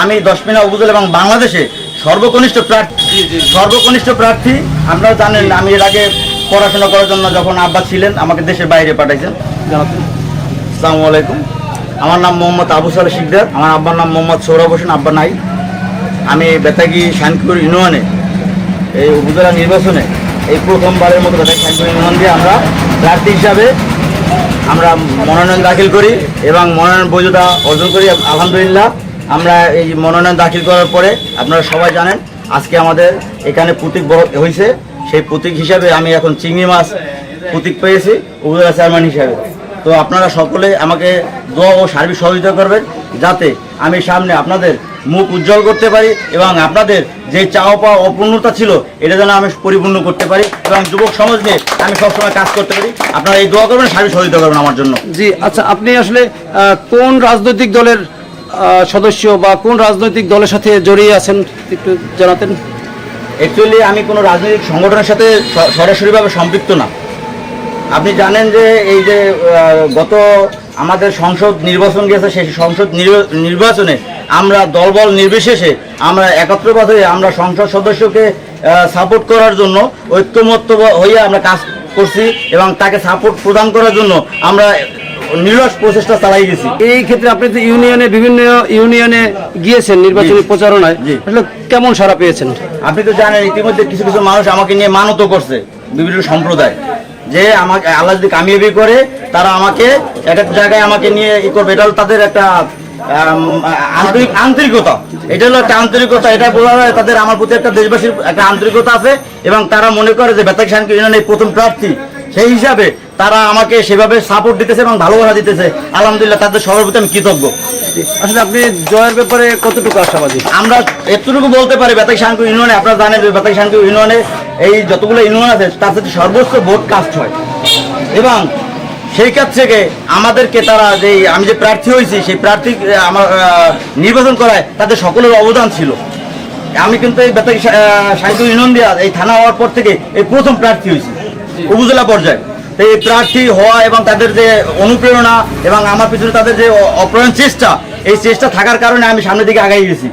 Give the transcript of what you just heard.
আমি দশমিনা উপজেলা এবং বাংলাদেশে সর্বকনিষ্ঠ প্রার্থী সর্বকনিষ্ঠ প্রার্থী। আপনারা জানেন আমি এর আগে পড়াশোনা করার জন্য যখন আব্বা ছিলেন আমাকে দেশের বাইরে পাঠাইছেন। আসসালামু আলাইকুম। আমার নাম মোহাম্মদ আবু সালে শিকদার। আমার আব্বার নাম মোহাম্মদ সৌরভ হোসেন আব্বা নাই। আমি বেতাগি শান্তিপুর ইউনিয়নে এই উপজেলা নির্বাচনে এই প্রথমবারের মতো বেতাগি শান্তিপুর ইউনিয়ন দিয়ে আমরা প্রার্থী হিসাবে আমরা মনোনয়ন দাখিল করি এবং মনোনয়ন বৈধতা অর্জন করি। আলহামদুলিল্লাহ। আমরা এই মনোনয়ন দাখিল করার পরে আপনারা সবাই জানেন, আজকে আমাদের এখানে প্রতীক হয়েছে সেই প্রতীক হিসাবে আমি এখন চিংড়ি মাছ প্রতীক পেয়েছি, উপজেলা চেয়ারম্যান হিসাবে। তো আপনারা সকলে আমাকে দোয়া ও সার্বিক সহযোগিতা করবেন, যাতে আমি সামনে আপনাদের মুখ উজ্জ্বল করতে পারি এবং আপনাদের যে চাওয়া পাওয়া অপূর্ণতা ছিল, এটা যেন আমি পরিপূর্ণ করতে পারি এবং যুবক সমাজ নিয়ে আমি সবসময় কাজ করতে পারি। আপনারা এই দোয়া করবেন, সার্বিক সহযোগিতা করবেন আমার জন্য। জি আচ্ছা আপনি আসলে কোন রাজনৈতিক দলের সদস্য বা কোন রাজনৈতিক দলের সাথে জড়িয়ে আছেন একটু জানাতেন? অ্যাকচুয়ালি আমি কোনো রাজনৈতিক সংগঠনের সাথে সরাসরিভাবে সম্পৃক্ত না। আপনি জানেন যে এই যে গত আমাদের সংসদ নির্বাচন গেছে সেই সংসদ নির্বা- নির্বাচনে আমরা দলবল নির্বিশেষে আমরা একত্রবাদ হয়ে আমরা সংসদ সদস্যকে সাপোর্ট করার জন্য ঐক্যমত্য হয়ে আমরা কাজ করছি এবং তাকে সাপোর্ট প্রদান করার জন্য আমরা নিরস প্রচেষ্টা চালাই গেছি। এই ক্ষেত্রে আপনি তো ইউনিয়নে বিভিন্ন ইউনিয়নে গিয়েছেন নির্বাচনী প্রচারণায়। আসলে কেমন সারা পেয়েছেন? আপনি তো জানেন ইতিমধ্যে কিছু কিছু মানুষ আমাকে নিয়ে মানত করছে বিভিন্ন সম্প্রদায়। যে আমাকে আল্লাহ যদি কামিয়াবি করে তারা আমাকে এক এক জায়গায় আমাকে নিয়ে ই করবে। এটা তাদের একটা আন্তরিক আন্তরিকতা। এটা হলো একটা আন্তরিকতা। এটা বলা হয় তাদের আমার প্রতি একটা দেশবাসীর একটা আন্তরিকতা আছে এবং তারা মনে করে যে বেতাক শানকে ইউনিয়নের প্রথম প্রার্থী। সেই হিসাবে তারা আমাকে সেভাবে সাপোর্ট দিতেছে এবং ভালোবাসা দিতেছে। আলহামদুলিল্লাহ তাদের সবার প্রতি আমি কৃতজ্ঞ। আসলে আপনি জয়ের ব্যাপারে কতটুকু আশাবাদী? আমরা এতটুকু বলতে পারি বেতাক শান্তি ইউনিয়নে আপনারা জানেন যে বেতাক শান্তি ইউনিয়নে এই যতগুলো ইউনিয়ন আছে তার সাথে সর্বোচ্চ ভোট কাস্ট হয়। এবং সেই কাজ থেকে আমাদেরকে তারা যে আমি যে প্রার্থী হয়েছি সেই প্রার্থী আমার নির্বাচন করায় তাদের সকলের অবদান ছিল। আমি কিন্তু এই বেতাক সাহিত্য ইউনিয়ন দিয়া এই থানা হওয়ার পর থেকে এই প্রথম প্রার্থী হয়েছি উপজেলা পর্যায়ে। এই প্রার্থী হওয়া এবং তাদের যে অনুপ্রেরণা এবং আমার পিছনে তাদের যে অপ্রয়ণ চেষ্টা, এই চেষ্টা থাকার কারণে আমি সামনের দিকে আগাই গেছি।